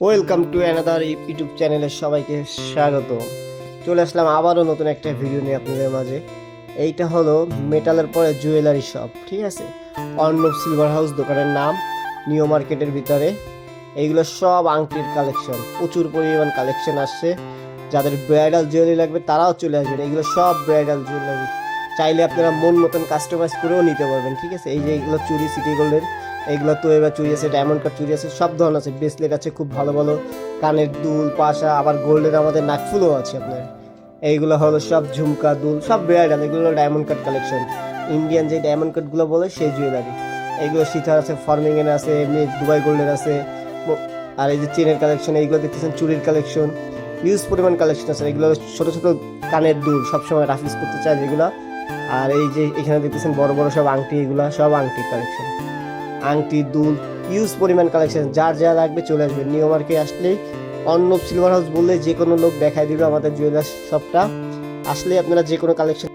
Welcome to another YouTube চ্যানেলের সবাইকে স্বাগত। চলে আসলাম আবারও নতুন একটা ভিডিও নিয়ে আপনাদের মাঝে। এইটা হলো মেটালের পরে জুয়েলারি শপ ঠিক আছে? অর্ণব সিলভার হাউস দোকানের নাম নিউ মার্কেটের ভিতরে। এইগুলো সব আংটির কালেকশন প্রচুর পরিমাণ কালেকশন আসছে। যাদের ব্রাইডাল জুয়েলারি লাগবে তারাও চলে আসবেন। এগুলো সব ব্রাইডাল জুয়েলারি চাইলে আপনারা মন মতন কাস্টমাইজ করেও নিতে পারবেন, ঠিক আছে? এই যে এইগুলো চুরি, সিটি গোল্ডের এইগুলো তো এবার চুরি আছে ডায়মন্ড কাট চুরি আছে, সব ধরনের আছে। ব্রেসলেট আছে খুব ভালো ভালো। কানের দুল, পাশা, আবার গোল্ডের আমাদের নাকফুলও আছে আপনার। এইগুলো হলো সব ঝুমকা দুল, সব ব্রাইডাল এগুলো ডায়মন্ড কাট কালেকশন ইন্ডিয়ান যে ডায়মন্ড কাটগুলো বলে, সেই জুয়েলারি এইগুলো সীতার আছে ফার্মিং এর আছে, এমনি দুবাই গোল্ডের আছে। আর এই যে চেনের কালেকশন এইগুলো দেখতেছেন চুরির কালেকশন ইউজ পরিমাণ কালেকশন আছে। এগুলো ছোটো ছোটো কানের দুল, সবসময় রাফিস করতে চায় যেগুলো আর এই যে এখানে দেখতেছেন বড় বড় সব আংটি, এগুলো সব আংটি কালেকশন আংটি, দুল ইউজ পরিমাণ কালেকশন যার যা লাগবে চলে আসবে। নিউ মার্কে আসলেই অর্ণব সিলভার হাউস বললে যে কোনো লোক দেখাই দিবে আমাদের জুয়েলার্স শপটা আসলে আপনারা যে কোনো কালেকশন